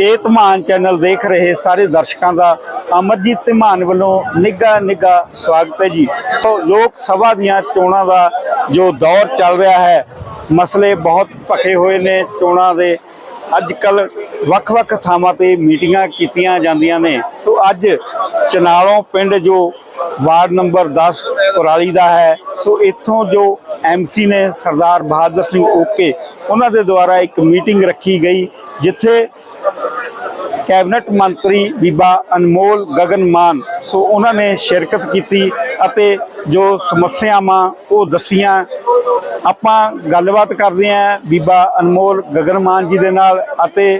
ਇਹ ਧਮਾਨ ਚੈਨਲ ਦੇਖ ਰਹੇ ਸਾਰੇ ਦਰਸ਼ਕਾਂ ਦਾ ਅਮਰਜੀਤ ਧਮਾਨ ਵੱਲੋਂ ਨਿੱਘਾ ਨਿੱਘਾ ਸਵਾਗਤ ਹੈ ਜੀ। ਸੋ ਲੋਕ ਸਭਾ ਦੀਆਂ ਚੋਣਾਂ ਦਾ ਜੋ ਦੌਰ ਚੱਲ ਰਿਹਾ ਹੈ, ਮਸਲੇ ਬਹੁਤ ਭਖੇ ਹੋਏ ਨੇ ਚੋਣਾਂ ਦੇ। ਅੱਜ ਕੱਲ ਵੱਖ-ਵੱਖ ਥਾਵਾਂ ਤੇ ਮੀਟਿੰਗਾਂ ਕੀਤੀਆਂ ਜਾਂਦੀਆਂ ਨੇ। ਸੋ ਅੱਜ ਚਨਾਲੋਂ ਪਿੰਡ ਜੋ ਵਾਰਡ ਨੰਬਰ 10 ਕੁਰਾਲੀ ਦਾ ਹੈ, ਸੋ ਇੱਥੋਂ ਜੋ ਐਮਸੀ ਨੇ ਸਰਦਾਰ ਬਹਾਦਰ ਸਿੰਘ ਓਕੇ, ਉਹਨਾਂ ਦੇ ਦੁਆਰਾ ਇੱਕ ਮੀਟਿੰਗ ਰੱਖੀ ਗਈ, ਜਿੱਥੇ ਕੈਬਨਿਟ ਮੰਤਰੀ ਬੀਬਾ ਅਨਮੋਲ ਗਗਨ ਮਾਨ ਸੋ ਉਹਨਾਂ ਨੇ ਸ਼ਿਰਕਤ ਕੀਤੀ ਅਤੇ ਜੋ ਸਮੱਸਿਆਵਾਂ ਉਹ ਦੱਸੀਆਂ। ਆਪਾਂ ਗੱਲਬਾਤ ਕਰਦੇ ਆਂ ਬੀਬਾ ਅਨਮੋਲ ਗਗਨ ਮਾਨ ਜੀ ਦੇ ਨਾਲ ਅਤੇ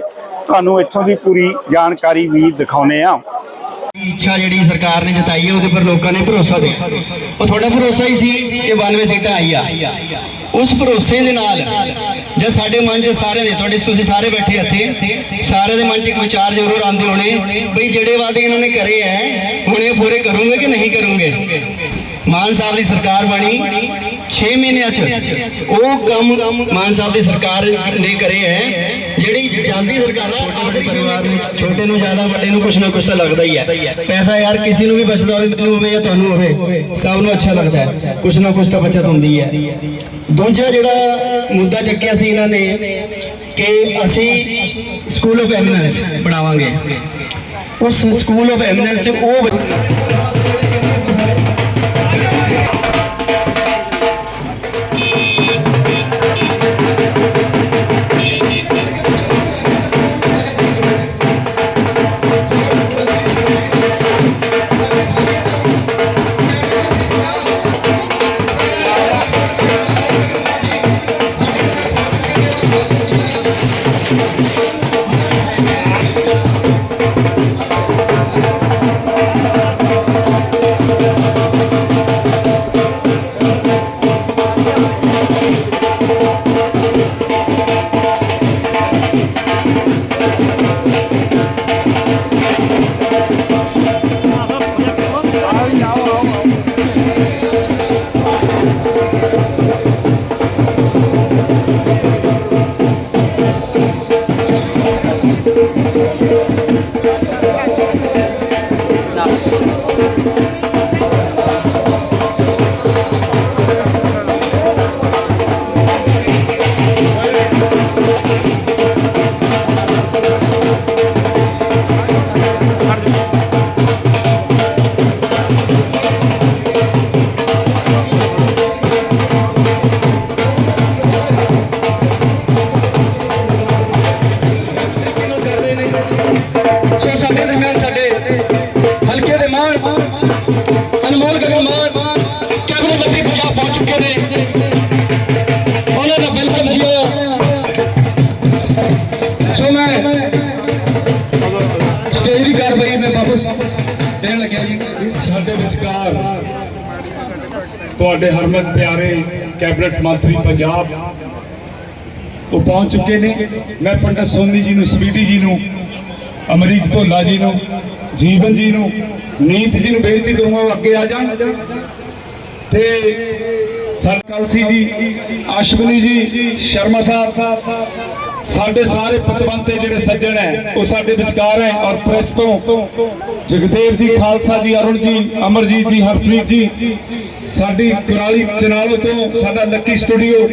ਤੁਹਾਨੂੰ ਇੱਥੋਂ ਦੀ ਪੂਰੀ ਜਾਣਕਾਰੀ ਵੀ ਦਿਖਾਉਨੇ ਆ ਇੱਛਾ ਜਿਹੜੀ ਸਰਕਾਰ ਨੇ ਜਤਾਈ ਹੈ ਉਹਦੇ ਪਰ ਲੋਕਾਂ ਨੇ ਭਰੋਸਾ ਦੇ ਉਹ ਤੁਹਾਡਾ ਭਰੋਸਾ ਹੀ ਸੀ ਕਿ 92 ਸੀਟਾਂ ਆਈ ਆ। ਉਸ ਭਰੋਸੇ ਦੇ ਨਾਲ ਜੇ ਸਾਡੇ ਮਨ 'ਚ ਸਾਰੇ ਦੇ ਤੁਹਾਡੇ ਤੁਸੀਂ ਸਾਰੇ ਬੈਠੇ ਇੱਥੇ ਸਾਰੇ ਦੇ ਮਨ 'ਚ ਇੱਕ ਵਿਚਾਰ ਜ਼ਰੂਰ ਆਉਂਦੇ ਹੋਣੇ ਬਈ ਜਿਹੜੇ ਵਾਅਦੇ ਇਹਨਾਂ ਨੇ ਕਰੇ ਐ, ਹੁਣ ਇਹ ਪੂਰੇ ਕਰੂਗੇ ਕਿ ਨਹੀਂ ਕਰੂਗੇ? ਮਾਨ ਸਾਹਿਬ ਦੀ ਸਰਕਾਰ ਬਣੀ 6 ਮਹੀਨਿਆਂ 'ਚ ਉਹ ਕੰਮ ਮਾਨ ਸਾਹਿਬ ਦੀ ਸਰਕਾਰ ਨੇ ਕਰੇ ਐ ਜਿਹੜੀ ਜਾਂਦੀ ਸਰਕਾਰਾਂ ਆਖਰੀ ਪਰਿਵਾਰ ਛੋਟੇ ਨੂੰ ਜ਼ਿਆਦਾ ਵੱਡੇ ਨੂੰ ਕੁਛ ਨਾ ਕੁਛ ਤਾਂ ਲੱਗਦਾ ਹੀ ਹੈ। ਪੈਸਾ ਯਾਰ ਕਿਸੇ ਨੂੰ ਵੀ ਬਚਦਾ ਹੋਵੇ ਮੈਨੂੰ ਹੋਵੇ ਜਾਂ ਤੁਹਾਨੂੰ ਹੋਵੇ ਸਭ ਨੂੰ ਅੱਛਾ ਲੱਗਦਾ ਹੈ। ਕੁਛ ਨਾ ਕੁਛ ਤਾਂ ਬਚਤ ਹੁੰਦੀ ਹੈ। ਦੂਜਾ ਜਿਹੜਾ ਮੁੱਦਾ ਚੱਕਿਆ ਸੀ ਇਹਨਾਂ ਨੇ ਕਿ ਅਸੀਂ ਸਕੂਲ ਆਫ ਐਮਿਨੈਂਸ ਬਣਾਵਾਂਗੇ ਉਸ ਸਕੂਲ ਆਫ ਐਮਿਨੈਂਸ 'ਚ ਉਹ ਕੈਬਨਿਟ ਮੰਤਰੀ ਪੰਜਾਬ ਉਹ ਪਹੁੰਚ ਚੁੱਕੇ ਨੇ। ਮੈਂ ਪੰਡਤ ਸੋਨੀ ਜੀ ਨੂੰ ਸਵੀਟੀ ਜੀ ਨੂੰ, ਅਮਰੀਕ ਭੋਲਾ ਜੀ ਨੂੰ, ਜੀਵਨ ਜੀ ਨੂੰ, ਨੀਤ ਜੀ ਨੂੰ ਬੇਨਤੀ ਕਰੂੰਗਾ ਉਹ ਅੱਗੇ ਆ ਜਾਣ। ਤੇ ਸਰ ਜੀ, ਅਸ਼ਵਨੀ ਜੀ, ਸ਼ਰਮਾ ਸਾਹਿਬ, ਸਾਡੇ ਸਾਰੇ ਪਤਵੰਤੇ ਜਿਹੜੇ ਸੱਜਣ ਹੈ, ਉਹ ਸਾਡੇ ਵਿਚਕਾਰ ਹੈ ਔਰ ਪ੍ਰੈਸ ਤੋਂ ਜਗਦੇਵ ਜੀ, ਖਾਲਸਾ ਜੀ, ਅਰੁਣ ਜੀ, ਅਮਰਜੀਤ ਜੀ, ਹਰਪ੍ਰੀਤ ਜੀ ਸਾਡੀ ਕੁਰਾਲੀ ਚਨਾਲੋ ਤੋਂ ਸਾਡਾ ਲੱਕੀ ਸਟੂਡੀਓ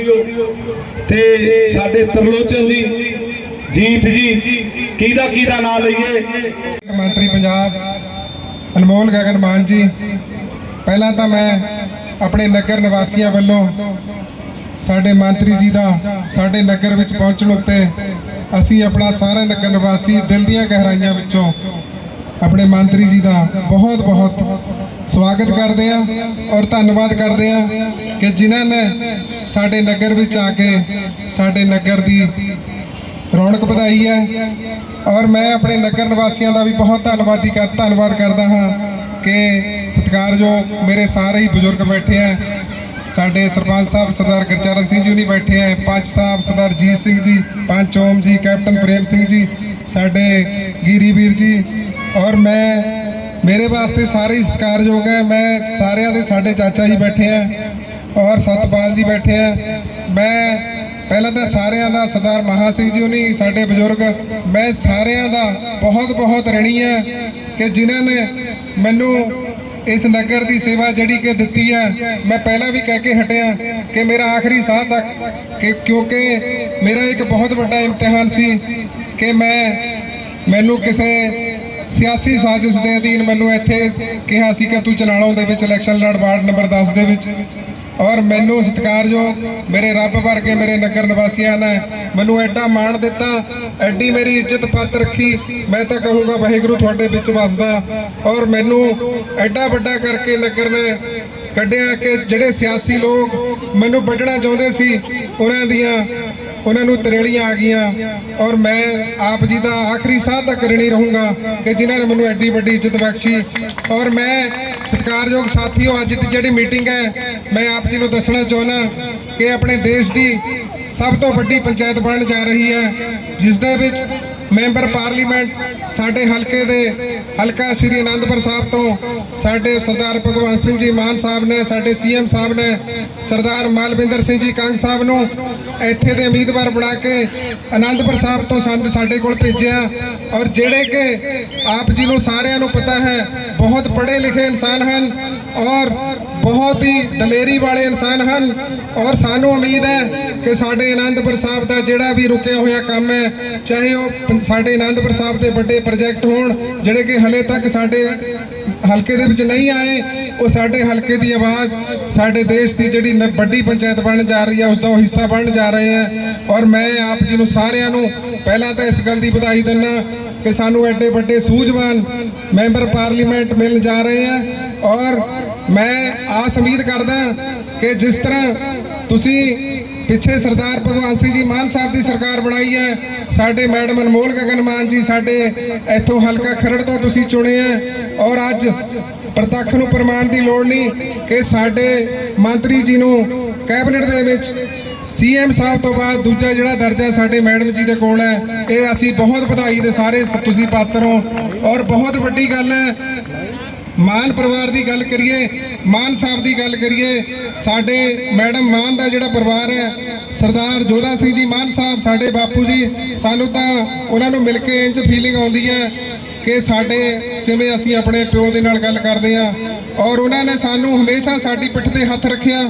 ਤੇ ਸਾਡੇ ਤਰਲੋਚਨ ਜੀ, ਜੀਤ ਜੀ ਕਿਹਦਾ ਕਿਹਦਾ ਨਾਮ ਲਈਏ? ਮੰਤਰੀ ਪੰਜਾਬ, ਅਨਮੋਲ ਗਗਨ ਮਾਨ ਜੀ, ਪਹਿਲਾਂ ਤਾਂ ਮੈਂ ਆਪਣੇ ਨਗਰ ਨਿਵਾਸੀਆਂ ਵੱਲੋਂ ਸਾਡੇ ਮੰਤਰੀ ਜੀ ਦਾ ਸਾਡੇ ਨਗਰ ਵਿੱਚ ਪਹੁੰਚਣ ਉੱਤੇ ਅਸੀਂ ਆਪਣਾ ਸਾਰੇ ਨਗਰ ਨਿਵਾਸੀ ਦਿਲ ਦੀਆਂ ਗਹਿਰਾਈਆਂ ਵਿੱਚੋਂ ਆਪਣੇ ਮੰਤਰੀ ਜੀ ਦਾ ਬਹੁਤ ਬਹੁਤ ਸਵਾਗਤ ਕਰਦੇ ਹਾਂ ਔਰ ਧੰਨਵਾਦ ਕਰਦੇ ਹਾਂ ਕਿ ਜਿਨ੍ਹਾਂ ਨੇ ਸਾਡੇ ਨਗਰ ਵਿੱਚ ਆ ਕੇ ਸਾਡੇ ਨਗਰ ਦੀ ਰੌਣਕ ਵਧਾਈ ਹੈ। ਔਰ ਮੈਂ ਆਪਣੇ ਨਗਰ ਨਿਵਾਸੀਆਂ ਦਾ ਵੀ ਬਹੁਤ ਧੰਨਵਾਦੀ ਕਰ, ਧੰਨਵਾਦ ਕਰਦਾ ਹਾਂ ਕਿ ਸਤਿਕਾਰਯੋਗ ਮੇਰੇ ਸਾਰੇ ਹੀ ਬਜ਼ੁਰਗ ਬੈਠੇ ਹੈ। ਸਾਡੇ ਸਰਪੰਚ ਸਾਹਿਬ ਸਰਦਾਰ ਗੁਰਚਰਨ ਸਿੰਘ ਜੀ ਵੀ ਬੈਠੇ ਹੈ। ਪੰਚ ਸਾਹਿਬ ਸਰਦਾਰ ਜੀਤ ਸਿੰਘ ਜੀ, ਪੰਚ ਓਮ ਜੀ, ਕੈਪਟਨ ਪ੍ਰੇਮ ਸਿੰਘ ਜੀ, ਸਾਡੇ ਗੀਰੀ ਵੀਰ ਜੀ ਔਰ ਮੈਂ ਮੇਰੇ ਵਾਸਤੇ ਸਾਰੇ ਸਤਿਕਾਰਯੋਗ ਹੈ। ਮੈਂ ਸਾਰਿਆਂ ਦੇ ਸਾਡੇ ਚਾਚਾ ਜੀ ਬੈਠੇ ਹੈ ਔਰ ਸਤਪਾਲ ਜੀ ਬੈਠੇ ਹੈ ਮੈਂ ਪਹਿਲਾਂ ਤਾਂ ਸਾਰਿਆਂ ਦਾ ਸਰਦਾਰ ਮਹਾ ਸਿੰਘ ਜੀ ਹੁਣੀ, ਸਾਡੇ ਬਜ਼ੁਰਗ, ਮੈਂ ਸਾਰਿਆਂ ਦਾ ਬਹੁਤ ਬਹੁਤ ਰਣੀ ਹੈ ਕਿ ਜਿਨ੍ਹਾਂ ਨੇ ਮੈਨੂੰ ਇਸ ਨਗਰ ਦੀ ਸੇਵਾ ਜਿਹੜੀ ਕਿ ਦਿੱਤੀ ਹੈ ਮੈਂ ਪਹਿਲਾਂ ਵੀ ਕਹਿ ਕੇ ਹਟਿਆ ਕਿ ਮੇਰਾ ਆਖਰੀ ਸਾਹ ਤੱਕ ਕਿ ਕਿਉਂਕਿ ਮੇਰਾ ਇੱਕ ਬਹੁਤ ਵੱਡਾ ਇਮਤਿਹਾਨ ਸੀ ਕਿ ਮੈਂ ਮੈਨੂੰ ਕਿਸੇ ਸਿਆਸੀ ਸਾਜ਼ਿਸ਼ ਦੇ ਅਧੀਨ ਮੈਨੂੰ ਇੱਥੇ ਕਿਹਾ ਸੀ ਕਿ ਤੂੰ ਚਨਾਲੋਂ ਦੇ ਵਿੱਚ ਇਲੈਕਸ਼ਨ ਲੜ, ਵਾਰਡ ਨੰਬਰ 10 ਦੇ ਵਿੱਚ। ਔਰ ਮੈਨੂੰ ਸਤਿਕਾਰਯੋਗ ਮੇਰੇ ਰੱਬ ਵਰਗੇ ਮੇਰੇ ਨਗਰ ਨਿਵਾਸੀਆਂ ਨੇ ਮੈਨੂੰ ਐਡਾ ਮਾਣ ਦਿੱਤਾ, ਐਡੀ ਮੇਰੀ ਇੱਜ਼ਤ ਪੱਤ ਰੱਖੀ। ਮੈਂ ਤਾਂ ਕਹੂੰਗਾ, ਵਾਹਿਗੁਰੂ ਤੁਹਾਡੇ ਵਿੱਚ ਵਸਦਾ। ਔਰ ਮੈਨੂੰ ਐਡਾ ਵੱਡਾ ਕਰਕੇ ਨਗਰ ਨੇ ਕੱਢਿਆ ਕਿ ਜਿਹੜੇ ਸਿਆਸੀ ਲੋਕ ਮੈਨੂੰ ਵੱਢਣਾ ਚਾਹੁੰਦੇ ਸੀ, ਉਹਨਾਂ ਦੀਆਂ ਉਹਨਾਂ ਨੂੰ ਤਰੇੜੀਆਂ ਆ ਗਈਆਂ ਔਰ ਮੈਂ ਆਪ ਜੀ ਦਾ ਆਖਰੀ ਸਾਹ ਤੱਕ ਰਣੀ ਰਹੂੰਗਾ ਕਿ ਜਿਨ੍ਹਾਂ ਨੇ ਮੈਨੂੰ ਐਡੀ ਵੱਡੀ ਇੱਜ਼ਤ ਬਖਸ਼ੀ। ਔਰ ਮੈਂ ਸਤਿਕਾਰਯੋਗ ਸਾਥੀਓ, ਅੱਜ ਦੀ ਜਿਹੜੀ ਮੀਟਿੰਗ ਹੈ, ਮੈਂ ਆਪ ਜੀ ਨੂੰ ਦੱਸਣਾ ਚਾਹੁੰਦਾ ਕਿ ਆਪਣੇ ਦੇਸ਼ ਦੀ ਸਭ ਤੋਂ ਵੱਡੀ ਪੰਚਾਇਤ ਬਣਨ ਜਾ ਰਹੀ ਹੈ ਜਿਸ ਦੇ ਵਿੱਚ ਮੈਂਬਰ ਪਾਰਲੀਮੈਂਟ ਸਾਡੇ ਹਲਕੇ ਦੇ ਹਲਕਾ ਸ਼੍ਰੀ ਅਨੰਦਪੁਰ ਸਾਹਿਬ ਤੋਂ ਸਾਡੇ ਸਰਦਾਰ ਭਗਵੰਤ ਸਿੰਘ ਜੀ ਮਾਨ ਸਾਹਿਬ ਨੇ, ਸਾਡੇ ਸੀਐਮ ਸਾਹਿਬ ਨੇ, ਸਰਦਾਰ ਮਾਲਵਿੰਦਰ ਸਿੰਘ ਜੀ ਕੰਗ ਸਾਹਿਬ ਨੂੰ ਇੱਥੇ ਦੇ ਉਮੀਦਵਾਰ ਬਣਾ ਕੇ ਅਨੰਦਪੁਰ ਸਾਹਿਬ ਤੋਂ ਸਾਨੂੰ ਸਾਡੇ ਕੋਲ ਭੇਜਿਆ। ਔਰ ਜਿਹੜੇ ਕਿ ਆਪ ਜੀ ਨੂੰ ਸਾਰਿਆਂ ਨੂੰ ਪਤਾ ਹੈ ਬਹੁਤ ਪੜ੍ਹੇ ਲਿਖੇ ਇਨਸਾਨ ਹਨ ਔਰ ਬਹੁਤ ਹੀ ਦਲੇਰੀ ਵਾਲੇ ਇਨਸਾਨ ਹਨ ਔਰ ਸਾਨੂੰ ਉਮੀਦ ਹੈ ਕਿ ਸਾਡੇ ਆਨੰਦਪੁਰ ਸਾਹਿਬ ਦਾ ਜਿਹੜਾ ਵੀ ਰੁਕਿਆ ਹੋਇਆ ਕੰਮ ਹੈ, ਚਾਹੇ ਉਹ ਸਾਡੇ ਆਨੰਦਪੁਰ ਸਾਹਿਬ ਦੇ ਵੱਡੇ ਪ੍ਰੋਜੈਕਟ ਹੋਣ, ਜਿਹੜੇ ਕਿ ਹਲੇ ਤੱਕ ਸਾਡੇ ਹਲਕੇ ਦੇ ਵਿੱਚ ਨਹੀਂ ਆਏ, ਉਹ ਸਾਡੇ ਹਲਕੇ ਦੀ ਆਵਾਜ਼, ਸਾਡੇ ਦੇਸ਼ ਦੀ ਜਿਹੜੀ ਵੱਡੀ ਪੰਚਾਇਤ ਬਣਨ ਜਾ ਰਹੀ ਹੈ, ਉਸ ਦਾ ਉਹ ਹਿੱਸਾ ਬਣਨ ਜਾ ਰਹੇ ਹੈ ਔਰ ਮੈਂ ਆਪ ਜੀ ਨੂੰ ਸਾਰਿਆਂ ਨੂੰ ਪਹਿਲਾਂ ਤਾਂ ਇਸ ਗੱਲ ਦੀ ਵਧਾਈ ਦਿੰਦਾ ਕਿ ਸਾਨੂੰ ਐਡੇ ਵੱਡੇ ਸੂਝਵਾਨ ਮੈਂਬਰ ਪਾਰਲੀਮੈਂਟ ਮਿਲਣ ਜਾ ਰਹੇ ਹੈ ਔਰ ਮੈਂ ਆਸ ਉਮੀਦ ਕਰਦਾ ਕਿ ਜਿਸ ਤਰ੍ਹਾਂ ਤੁਸੀਂ ਪਿੱਛੇ ਸਰਦਾਰ ਭਗਵੰਤ ਸਿੰਘ ਜੀ ਮਾਨ ਸਾਹਿਬ ਦੀ ਸਰਕਾਰ ਬਣਾਈ ਹੈ, ਸਾਡੇ ਮੈਡਮ ਅਨਮੋਲ ਗਗਨ ਮਾਨ ਜੀ ਸਾਡੇ ਇੱਥੋਂ ਹਲਕਾ ਖਰੜ ਤੋਂ ਤੁਸੀਂ ਚੁਣੇ ਹੈ ਔਰ ਅੱਜ ਪ੍ਰਤੱਖ ਨੂੰ ਪ੍ਰਮਾਣ ਦੀ ਲੋੜ ਨਹੀਂ ਕਿ ਸਾਡੇ ਮੰਤਰੀ ਜੀ ਨੂੰ ਕੈਬਨਿਟ ਦੇ ਵਿੱਚ ਸੀਐਮ ਸਾਹਿਬ ਤੋਂ ਬਾਅਦ ਦੂਜਾ ਜਿਹੜਾ ਦਰਜਾ ਸਾਡੇ ਮੈਡਮ ਜੀ ਦੇ ਕੋਲ ਹੈ, ਇਹ ਅਸੀਂ ਬਹੁਤ ਵਧਾਈ ਦੇ ਸਾਰੇ ਤੁਸੀਂ ਪਾਤਰ ਹੋ। ਔਰ ਬਹੁਤ ਵੱਡੀ ਗੱਲ ਹੈ ਮਾਨ ਪਰਿਵਾਰ ਦੀ ਗੱਲ ਕਰੀਏ, ਮਾਨ ਸਾਹਿਬ ਦੀ ਗੱਲ ਕਰੀਏ, ਸਾਡੇ ਮੈਡਮ ਮਾਨ ਦਾ ਜਿਹੜਾ ਪਰਿਵਾਰ ਹੈ, ਸਰਦਾਰ ਜੋਧਾ ਸਿੰਘ ਜੀ ਮਾਨ ਸਾਹਿਬ, ਸਾਡੇ ਬਾਪੂ ਜੀ, ਸਾਨੂੰ ਤਾਂ ਉਹਨਾਂ ਨੂੰ ਮਿਲ ਕੇ ਇੰਜ ਫੀਲਿੰਗ ਆਉਂਦੀ ਹੈ ਕਿ ਸਾਡੇ ਜਿਵੇਂ ਅਸੀਂ ਆਪਣੇ ਪਿਓ ਦੇ ਨਾਲ ਗੱਲ ਕਰਦੇ ਹਾਂ ਔਰ ਉਹਨਾਂ ਨੇ ਸਾਨੂੰ ਹਮੇਸ਼ਾ ਸਾਡੀ ਪਿੱਠ ਤੇ ਹੱਥ ਰੱਖਿਆ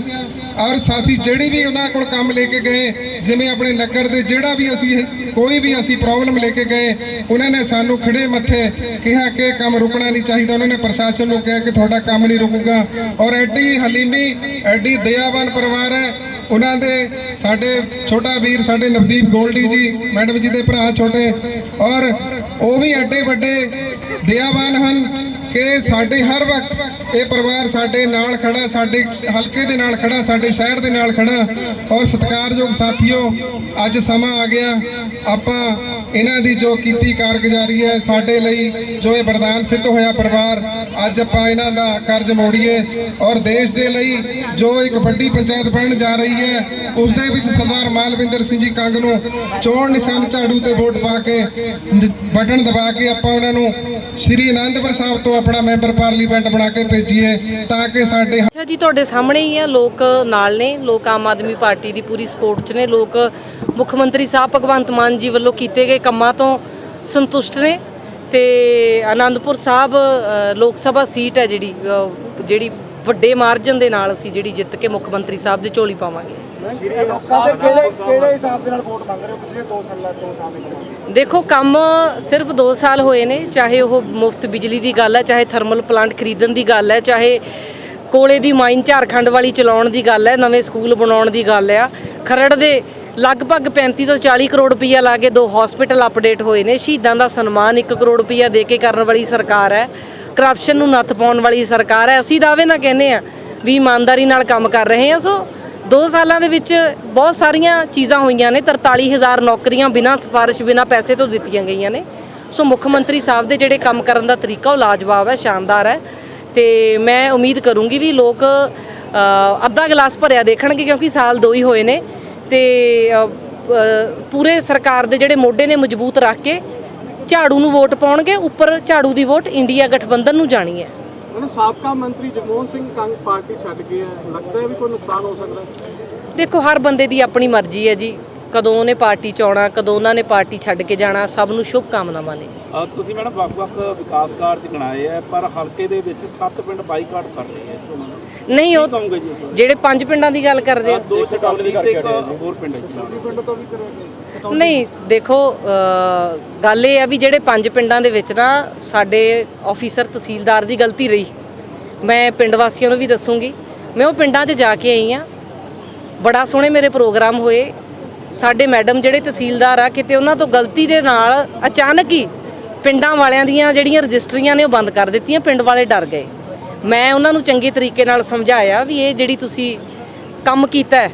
ਔਰ ਸਾਸੀ ਜਿਹੜੀ ਵੀ ਉਹਨਾਂ ਕੋਲ ਕੰਮ ਲੈ ਕੇ ਗਏ, ਜਿਵੇਂ ਆਪਣੇ ਨਗਰ ਦੇ ਜਿਹੜਾ ਵੀ ਅਸੀਂ ਕੋਈ ਵੀ ਅਸੀਂ ਪ੍ਰੋਬਲਮ ਲੈ ਕੇ ਗਏ ਉਹਨਾਂ ਨੇ ਸਾਨੂੰ ਖੜੇ ਮੱਥੇ ਕਿਹਾ ਕਿ ਕੰਮ ਰੁਕਣਾ ਨਹੀਂ ਚਾਹੀਦਾ। ਉਹਨਾਂ ਨੇ ਪ੍ਰਸ਼ਾਸਨ ਨੂੰ ਕਿਹਾ ਕਿ ਤੁਹਾਡਾ ਕੰਮ ਨਹੀਂ ਰੁਕੂਗਾ। ਔਰ ਐਡੀ ਹਲੀਮੀ, ਐਡੀ ਦਇਆਵਾਨ ਪਰਿਵਾਰ ਹੈ। ਉਹਨਾਂ ਦੇ ਸਾਡੇ ਛੋਟਾ ਵੀਰ, ਸਾਡੇ ਨਵਦੀਪ ਗੋਲਡੀ ਜੀ, ਮੈਡਮ ਜੀ ਦੇ ਭਰਾ ਛੋਟੇ। ਔਰ ਉਹ ਵੀ ਐਡੇ ਵੱਡੇ ਦਇਆਵਾਨ ਹਨ। ਕਿ ਸਾਡੇ ਹਰ ਵਕਤ ਇਹ ਪਰਿਵਾਰ ਸਾਡੇ ਨਾਲ ਖੜਾ, ਸਾਡੇ ਹਲਕੇ ਦੇ ਨਾਲ ਖੜਾ, ਸਾਡੇ ਸ਼ਹਿਰ ਦੇ ਨਾਲ ਖੜਾ। ਔਰ ਸਤਿਕਾਰਯੋਗ ਸਾਥੀਓ, ਅੱਜ ਸਮਾਂ ਆ ਗਿਆ। ਆਪਾਂ ਇਹਨਾਂ ਦੀ ਜੋ ਕੀਤੀ ਕਾਰਗੁਜ਼ਾਰੀ ਹੈ, ਸਾਡੇ ਲਈ ਜੋ ਇਹ ਵਰਦਾਨ ਸਿੱਧ ਹੋਇਆ ਪਰਿਵਾਰ, ਅੱਜ ਆਪਾਂ ਇਹਨਾਂ ਦਾ ਕਰਜ਼ ਮੋੜੀਏ। ਔਰ ਦੇਸ਼ ਦੇ ਲਈ ਜੋ ਇੱਕ ਵੱਡੀ ਪੰਚਾਇਤ ਬਣਨ ਜਾ ਰਹੀ ਹੈ ਉਸ ਦੇ ਵਿੱਚ ਸਰਦਾਰ ਮਾਲਵਿੰਦਰ ਸਿੰਘ ਜੀ ਕੰਗ ਨੂੰ ਚੋਣ ਨਿਸ਼ਾਨ ਝਾੜੂ ਤੇ ਵੋਟ ਪਾ ਕੇ ਬਟਨ ਦਬਾ ਕੇ ਆਪਾਂ ਉਹਨਾਂ ਨੂੰ ਸ਼੍ਰੀ ਅਨੰਦਪੁਰ ਸਾਹਿਬ ਤੋਂ ਆਪਣਾ ਮੈਂਬਰ ਪਾਰਲੀਮੈਂਟ ਬਣਾ ਕੇ ਭੇਜੀਏ ਤਾਂ ਕਿ ਸਾਡੇ ਅੱਛਾ ਜੀ, ਤੁਹਾਡੇ ਸਾਹਮਣੇ ਹੀ ਆ, ਲੋਕ ਨਾਲ ਨੇ, ਲੋਕ ਆਮ ਆਦਮੀ ਪਾਰਟੀ ਦੀ ਪੂਰੀ ਸਪੋਰਟ 'ਚ ਨੇ, ਲੋਕ ਮੁੱਖ ਮੰਤਰੀ ਸਾਹਿਬ ਭਗਵੰਤ ਮਾਨ ਜੀ ਵੱਲੋਂ ਕੀਤੇ ਗਏ ਕੰਮਾਂ ਤੋਂ ਸੰਤੁਸ਼ਟ ਨੇ ਤੇ ਆਨੰਦਪੁਰ ਸਾਹਿਬ ਲੋਕ ਸਭਾ ਸੀਟ ਹੈ ਜਿਹੜੀ ਜਿਹੜੀ ਵੱਡੇ ਮਾਰਜਨ ਦੇ ਨਾਲ ਅਸੀਂ ਜਿਹੜੀ ਜਿੱਤ ਕੇ ਮੁੱਖ ਮੰਤਰੀ ਸਾਹਿਬ ਦੀ ਝੋਲੀ ਪਾਵਾਂਗੇ। ਲੋਕਾਂ ਦੇ ਕਿਹੜੇ ਕਿਹੜੇ ਹਿਸਾਬ ਦੇ ਨਾਲ ਵੋਟ ਮੰਗ ਰਹੇ ਹੋ ਪਿਛਲੇ 2 ਸਾਲਾਂ ਤੋਂ ਸਾਲ ਦੇਖੋ, ਕੰਮ ਸਿਰਫ 2 ਸਾਲ ਹੋਏ ਨੇ, ਚਾਹੇ ਉਹ ਮੁਫਤ ਬਿਜਲੀ ਦੀ ਗੱਲ ਹੈ, ਚਾਹੇ ਥਰਮਲ ਪਲਾਂਟ ਖਰੀਦਣ ਦੀ ਗੱਲ ਹੈ, ਚਾਹੇ ਕੋਲੇ ਦੀ ਮਾਈਨ ਝਾਰਖੰਡ ਵਾਲੀ ਚਲਾਉਣ ਦੀ ਗੱਲ ਹੈ, ਨਵੇਂ ਸਕੂਲ ਬਣਾਉਣ ਦੀ ਗੱਲ ਆ। ਖਰੜ ਦੇ ਲਗਭਗ 35 ਤੋਂ 40 ਕਰੋੜ ਰੁਪਈਆ ਲਾ ਕੇ ਦੋ ਹਸਪੀਟਲ ਅਪਡੇਟ ਹੋਏ ਨੇ। ਸ਼ਹੀਦਾਂ ਦਾ ਸਨਮਾਨ 1 ਕਰੋੜ ਰੁਪਈਆ ਦੇ ਕੇ ਕਰਨ ਵਾਲੀ ਸਰਕਾਰ ਹੈ। ਕਰਪਸ਼ਨ ਨੂੰ ਨੱਥ ਪਾਉਣ ਵਾਲੀ ਸਰਕਾਰ ਹੈ। ਅਸੀਂ ਦਾਅਵੇ ਨਾ ਕਹਿੰਦੇ ਆ ਵੀ ਇਮਾਨਦਾਰੀ ਨਾਲ ਕੰਮ ਕਰ ਰਹੇ ਆ ਸੋ 2 ਸਾਲਾਂ ਦੇ ਵਿੱਚ ਬਹੁਤ ਸਾਰੀਆਂ ਚੀਜ਼ਾਂ ਹੋਈਆਂ ਨੇ 43000 ਨੌਕਰੀਆਂ ਬਿਨਾਂ, ਸਿਫਾਰਿਸ਼ ਬਿਨਾਂ ਪੈਸੇ ਤੋਂ ਦਿੱਤੀਆਂ ਗਈਆਂ ਨੇ। ਸੋ ਮੁੱਖ ਮੰਤਰੀ ਸਾਹਿਬ ਦੇ ਜਿਹੜੇ ਕੰਮ ਕਰਨ ਦਾ ਤਰੀਕਾ ਉਹ ਲਾਜਵਾਬ ਹੈ, ਸ਼ਾਨਦਾਰ ਹੈ। ਤੇ ਮੈਂ ਉਮੀਦ ਕਰੂੰਗੀ ਵੀ ਲੋਕ ਅੱਧਾ ਗਲਾਸ ਭਰਿਆ ਦੇਖਣਗੇ ਕਿਉਂਕਿ ਸਾਲ ਦੋ ਹੀ ਹੋਏ ਨੇ। ਤੇ ਪੂਰੇ ਸਰਕਾਰ ਦੇ ਜਿਹੜੇ ਮੋਢੇ ਨੇ ਮਜ਼ਬੂਤ ਰੱਖ ਕੇ ਝਾੜੂ ਨੂੰ ਵੋਟ ਪਾਉਣਗੇ, ਉੱਪਰ ਝਾੜੂ ਦੀ ਵੋਟ ਇੰਡੀਆ ਗਠਬੰਧਨ ਨੂੰ ਜਾਣੀ ਹੈ। ਹੁਣ ਸਾਬਕਾ ਮੰਤਰੀ ਜਗਮੋਹਨ ਸਿੰਘ ਕੰਗ ਪਾਰਟੀ ਛੱਡ ਗਏ ਆ ਲੱਗਦਾ ਹੈ ਵੀ ਕੋਈ ਨੁਕਸਾਨ ਹੋ ਸਕਦਾ? ਹੈ ਦੇਖੋ ਹਰ ਬੰਦੇ ਦੀ ਆਪਣੀ ਮਰਜ਼ੀ ਹੈ ਜੀ। ਕਦੋਂ ਉਹਨੇ ਪਾਰਟੀ ਚ ਆਉਣਾ ਕਦੋਂ ਉਹਨਾਂ ਨੇ ਪਾਰਟੀ ਛੱਡ ਕੇ ਜਾਣਾ ਸਭ ਨੂੰ ਸ਼ੁਭ ਕਾਮਨਾਵਾਂ ਨੇ ਤੁਸੀਂ ਮੈਡਮ ਵੱਖ-ਵੱਖ ਵਿਕਾਸ ਕਾਰਜ ਗਿਣਾਏ ਆ ਪਰ ਹਲਕੇ ਦੇ ਵਿੱਚ ਸੱਤ ਪਿੰਡ ਬਾਈਕਾਟ ਕਰ ਰਹੇ ਆ। ਨਹੀਂ ਉਹ ਕਹੋਗੇ ਜੀ? ਜਿਹੜੇ ਪੰਜ ਪਿੰਡਾਂ ਦੀ ਗੱਲ ਕਰਦੇ ਆ। ਦੋ ਚਟਾਲੀ ਤੇ ਇੱਕ ਹੋਰ ਪਿੰਡ ਹੈ ਜੀ। ਨਹੀਂ ਦੇਖੋ ਗੱਲ ਇਹ ਆ ਵੀ ਜਿਹੜੇ ਪੰਜ ਪਿੰਡਾਂ ਦੇ ਵਿੱਚ ਨਾ ਸਾਡੇ ਆਫੀਸਰ ਤਹਿਸੀਲਦਾਰ ਦੀ ਗਲਤੀ ਰਹੀ। ਮੈਂ ਪਿੰਡ ਵਾਸੀਆਂ ਨੂੰ ਵੀ ਦੱਸੂਗੀ। ਮੈਂ ਉਹ ਪਿੰਡਾਂ 'ਚ ਜਾ ਕੇ ਆਈ ਆ। ਬੜਾ ਸੋਹਣੇ ਮੇਰੇ ਪ੍ਰੋਗਰਾਮ ਹੋਏ। ਸਾਡੇ ਮੈਡਮ ਜਿਹੜੇ ਤਹਿਸੀਲਦਾਰ ਆ ਕਿਤੇ ਉਹਨਾਂ ਤੋਂ ਗਲਤੀ ਦੇ ਨਾਲ ਅਚਾਨਕ ਹੀ ਪਿੰਡਾਂ ਵਾਲਿਆਂ ਦੀਆਂ ਜਿਹੜੀਆਂ ਰਜਿਸਟਰੀਆਂ ਨੇ ਉਹ ਬੰਦ ਕਰ ਦਿੱਤੀਆਂ ਪਿੰਡ ਵਾਲੇ ਡਰ ਗਏ। ਮੈਂ ਉਹਨਾਂ ਨੂੰ ਚੰਗੇ ਤਰੀਕੇ ਨਾਲ ਸਮਝਾਇਆ ਵੀ ਇਹ ਜਿਹੜੀ ਤੁਸੀਂ ਕੰਮ ਕੀਤਾ ਹੈ,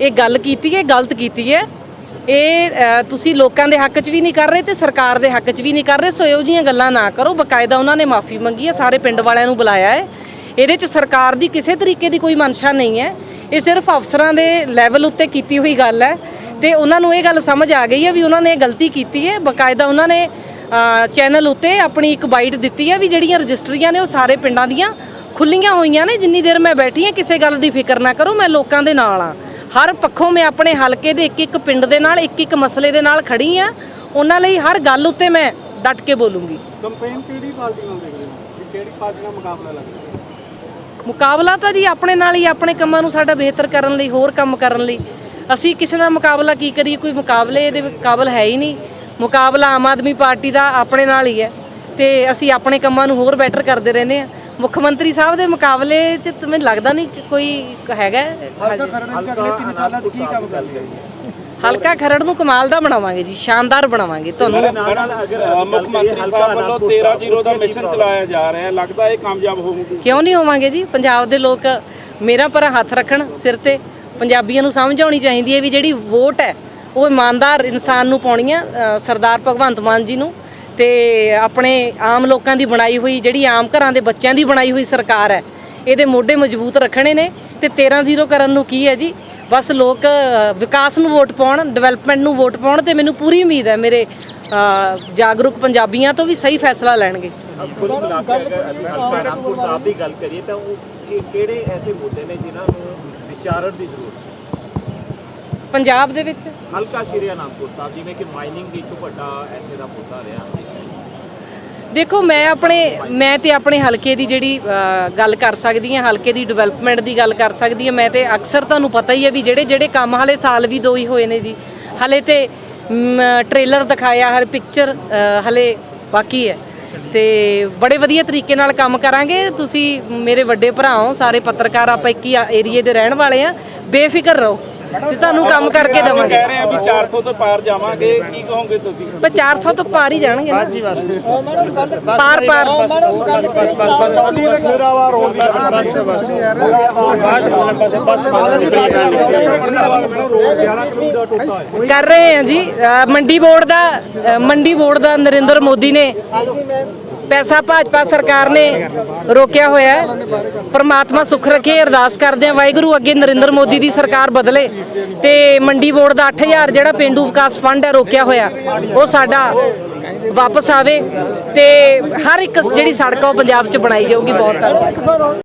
ਇਹ ਗੱਲ ਕੀਤੀ ਹੈ, ਗਲਤ ਕੀਤੀ ਹੈ। ਇਹ ਤੁਸੀਂ ਲੋਕਾਂ ਦੇ ਹੱਕ 'ਚ ਵੀ ਨਹੀਂ ਕਰ ਰਹੇ ਤੇ ਸਰਕਾਰ ਦੇ ਹੱਕ 'ਚ ਵੀ ਨਹੀਂ ਕਰ ਰਹੇ, ਸੋ ਇਹੋ ਜਿਹੀਆਂ ਗੱਲਾਂ ਨਾ ਕਰੋ। ਬਕਾਇਦਾ ਉਹਨਾਂ ਨੇ ਮਾਫੀ ਮੰਗੀ ਹੈ, ਸਾਰੇ ਪਿੰਡ ਵਾਲਿਆਂ ਨੂੰ ਬੁਲਾਇਆ ਹੈ। ਇਹਦੇ 'ਚ ਸਰਕਾਰ ਦੀ ਕਿਸੇ ਤਰੀਕੇ ਦੀ ਕੋਈ ਮਨਸ਼ਾ ਨਹੀਂ ਹੈ। ਇਹ ਸਿਰਫ ਅਫਸਰਾਂ ਦੇ ਲੈਵਲ ਉੱਤੇ ਕੀਤੀ ਹੋਈ ਗੱਲ ਹੈ ਤੇ ਉਹਨਾਂ ਨੂੰ ਇਹ ਗੱਲ ਸਮਝ ਆ ਗਈ ਹੈ ਵੀ ਉਹਨਾਂ ਨੇ ਇਹ ਗਲਤੀ ਕੀਤੀ ਹੈ। ਬਕਾਇਦਾ ਉਹਨਾਂ ਨੇ ਚੈਨਲ ਉੱਤੇ ਆਪਣੀ ਇੱਕ ਬਾਈਟ ਦਿੱਤੀ ਹੈ ਵੀ ਜਿਹੜੀਆਂ ਰਜਿਸਟਰੀਆਂ ਨੇ ਉਹ ਸਾਰੇ ਪਿੰਡਾਂ ਦੀਆਂ ਖੁੱਲੀਆਂ ਹੋਈਆਂ ਨੇ। ਜਿੰਨੀ ਦੇਰ ਮੈਂ ਬੈਠੀ ਹਾਂ ਕਿਸੇ ਗੱਲ ਦੀ ਫਿਕਰ ਨਾ ਕਰੋ ਮੈਂ ਲੋਕਾਂ ਦੇ ਨਾਲ ਆ ਹਰ ਪੱਖੋਂ ਮੈਂ ਆਪਣੇ ਹਲਕੇ ਦੇ ਇੱਕ ਇੱਕ ਪਿੰਡ ਦੇ ਨਾਲ ਇੱਕ ਇੱਕ ਮਸਲੇ ਦੇ ਨਾਲ ਖੜੀ ਆ ਉਹਨਾਂ ਲਈ ਹਰ ਗੱਲ ਉੱਤੇ ਮੈਂ ਡਟ ਕੇ ਬੋਲੂੰਗੀ। ਕੰਪੇਨ ਕਿਹੜੀ ਪਾਰਟੀ ਨਾਲ ਦੇਖ ਰਹੇ ਹੋ? ਕਿਹੜੀ ਪਾਰਟੀ ਨਾਲ ਮੁਕਾਬਲਾ ਲੱਗ ਰਿਹਾ? ਮੁਕਾਬਲਾ ਤਾਂ ਜੀ ਆਪਣੇ ਨਾਲ ਹੀ ਆਪਣੇ ਕੰਮਾਂ ਨੂੰ ਸਾਡਾ ਬਿਹਤਰ ਕਰਨ ਲਈ ਹੋਰ ਕੰਮ ਕਰਨ ਲਈ। ਅਸੀਂ ਕਿਸੇ ਨਾਲ ਮੁਕਾਬਲਾ ਕੀ ਕਰੀਏ? ਕੋਈ ਮੁਕਾਬਲੇ ਦੇ ਕਾਬਲ ਹੈ ਹੀ ਨਹੀਂ। ਮੁਕਾਬਲਾ ਆਮ ਆਦਮੀ ਪਾਰਟੀ ਦਾ ਆਪਣੇ ਨਾਲ ਹੀ ਹੈ ਤੇ ਅਸੀਂ ਆਪਣੇ ਕੰਮਾਂ ਨੂੰ ਹੋਰ ਬੈਟਰ ਕਰਦੇ ਰਹਿੰਦੇ ਆ ਮੁੱਖ ਮੰਤਰੀ ਸਾਹਿਬ ਦੇ ਮੁਕਾਬਲੇ 'ਚ ਤਾਂ ਮੈਨੂੰ ਲੱਗਦਾ ਨਹੀਂ ਕਿ ਕੋਈ ਹੈਗਾ। ਹਲਕਾ ਖਰੜ ਵਿੱਚ ਅਗਲੇ 3 ਸਾਲਾਂ 'ਚ ਕੀ ਕੰਮ ਕਰਨਗੇ? ਹਲਕਾ ਖਰੜ ਨੂੰ ਕਮਾਲ ਦਾ ਬਣਾਵਾਂਗੇ ਜੀ ਸ਼ਾਨਦਾਰ ਬਣਾਵਾਂਗੇ ਤੁਹਾਨੂੰ। ਮੁੱਖ ਮੰਤਰੀ ਸਾਹਿਬ ਵੱਲੋਂ 13-0 ਦਾ ਮਿਸ਼ਨ ਚਲਾਇਆ ਜਾ ਰਿਹਾ ਹੈ ਲੱਗਦਾ ਇਹ ਕਾਮਯਾਬ ਹੋਊਗੀ। ਕਿਉਂ ਨਹੀਂ ਹੋਵਾਂਗੇ ਜੀ? ਪੰਜਾਬ ਦੇ ਲੋਕ ਮੇਰਾ ਪਰ ਹੱਥ ਰੱਖਣ ਸਿਰ ਤੇ ਪੰਜਾਬੀਆਂ ਨੂੰ ਸਮਝ ਆਉਣੀ ਚਾਹੀਦੀ ਹੈ ਵੀ ਜਿਹੜੀ ਵੋਟ ਹੈ ਉਹ ਇਮਾਨਦਾਰ ਇਨਸਾਨ ਨੂੰ ਪਾਉਣੀ ਆ ਸਰਦਾਰ ਭਗਵੰਤ ਮਾਨ ਜੀ ਨੂੰ ਤੇ ਆਪਣੇ ਆਮ ਲੋਕਾਂ ਦੀ ਬਣਾਈ ਹੋਈ ਜਿਹੜੀ ਆਮ ਘਰਾਂ ਦੇ ਬੱਚਿਆਂ ਦੀ ਬਣਾਈ ਹੋਈ ਸਰਕਾਰ ਹੈ ਇਹਦੇ ਮੋਢੇ ਮਜ਼ਬੂਤ ਰੱਖਣੇ ਨੇ ਤੇ 13-0 ਕਰਨ ਨੂੰ ਕੀ ਹੈ ਜੀ ਬਸ ਲੋਕ ਵਿਕਾਸ ਨੂੰ ਵੋਟ ਪਾਉਣ ਡਿਵੈਲਪਮੈਂਟ ਨੂੰ ਵੋਟ ਪਾਉਣ ਤੇ ਮੈਨੂੰ ਪੂਰੀ ਉਮੀਦ ਹੈ ਮੇਰੇ ਜਾਗਰੂਕ ਪੰਜਾਬੀਆਂ ਤੋਂ ਵੀ ਸਹੀ ਫੈਸਲਾ ਲੈਣਗੇ ਕੁੱਲ ਮਿਲਾ ਸਾਹਿਬ ਦੀ ਗੱਲ ਕਰੀਏ ਤਾਂ ਉਹ ਕਿਹੜੇ ਐਸੇ ਮੁੱਦੇ ਨੇ ਜਿਨ੍ਹਾਂ ਨੂੰ ਵਿਚਾਰਨ ਦੀ ਜ਼ਰੂਰਤ ਹੈ ਪੰਜਾਬ ਦੇ ਵਿੱਚ? ਹਲਕਾ ਸ਼੍ਰੀ ਅਨੰਦਪੁਰ ਸਾਹਿਬ ਜਿਵੇਂ ਕਿ ਮਾਈਨਿੰਗ ਇੱਕ ਵੱਡਾ ਐਸੇ ਦਾ ਮੁੱਦਾ ਰਿਹਾ। ਦੇਖੋ ਮੈਂ ਆਪਣੇ ਮੈਂ ਤੇ ਆਪਣੇ ਹਲਕੇ ਦੀ ਜਿਹੜੀ ਗੱਲ ਕਰ ਸਕਦੀ ਹਾਂ ਹਲਕੇ ਦੀ ਡਿਵੈਲਪਮੈਂਟ ਦੀ ਗੱਲ ਕਰ ਸਕਦੀ ਹਾਂ ਮੈਂ ਤੇ ਅਕਸਰ ਤੁਹਾਨੂੰ ਪਤਾ ਹੀ ਹੈ ਵੀ ਜਿਹੜੇ ਜਿਹੜੇ ਕੰਮ ਹਲੇ ਸਾਲ ਵੀ ਦੋ ਹੀ ਹੋਏ ਨੇ ਜੀ। ਹਲੇ ਤੇ ਟ੍ਰੇਲਰ ਦਿਖਾਇਆ ਹਲੇ ਪਿਕਚਰ ਹਲੇ ਬਾਕੀ ਹੈ। ਤੇ ਬੜੇ ਵਧੀਆ ਤਰੀਕੇ ਨਾਲ ਕੰਮ ਕਰਾਂਗੇ। ਤੁਸੀਂ ਮੇਰੇ ਵੱਡੇ ਭਰਾ ਹੋ ਸਾਰੇ ਪੱਤਰਕਾਰ ਆਪਾਂ ਇੱਕ ਹੀ ਏਰੀਏ ਦੇ ਰਹਿਣ ਵਾਲੇ ਆ ਬੇਫਿਕਰ ਰਹੋ। ਤੇ ਤੁਹਾਨੂੰ ਕੰਮ ਕਰਕੇ ਦੇਵਾਂਗੇ ਕਹਿ ਰਹੇ ਆ ਵੀ 400 ਤੋਂ ਪਾਰ ਜਾਵਾਂਗੇ ਕੀ ਕਹੋਗੇ ਤੁਸੀਂ ਪਰ 400 ਤੋਂ ਪਾਰ ਹੀ ਜਾਣਗੇ ਨਾ ਜੀ ਬਸ ਪਾਰ ਪਾਰ ਕਰ ਰਹੇ ਹਾਂ ਜੀ ਮੰਡੀ ਬੋਰਡ ਦਾ ਮੰਡੀ ਬੋਰਡ ਦਾ ਨਰਿੰਦਰ ਮੋਦੀ ਨੇ ਪੈਸਾ ਭਾਜਪਾ ਸਰਕਾਰ ਨੇ ਰੋਕਿਆ ਹੋਇਆ ਹੈ। ਪਰਮਾਤਮਾ ਸੁਖ ਰੱਖੇ, ਅਰਦਾਸ ਕਰਦੇ ਹਾਂ। ਵਾਹਿਗੁਰੂ ਅੱਗੇ ਨਰਿੰਦਰ ਮੋਦੀ ਦੀ ਸਰਕਾਰ ਬਦਲੇ ਤੇ ਮੰਡੀ ਬੋਰਡ ਦਾ 8000 ਜਿਹੜਾ ਪਿੰਡੂ ਵਿਕਾਸ ਫੰਡ ਹੈ ਰੋਕਿਆ ਹੋਇਆ, ਉਹ ਸਾਡਾ ਵਾਪਸ ਆਵੇ ਤੇ ਹਰ ਇੱਕ ਜਿਹੜੀ ਸੜਕ ਆ, ਉਹ ਪੰਜਾਬ 'ਚ ਬਣਾਈ ਜਾਊਗੀ। ਬਹੁਤ ਧੰਨਵਾਦ।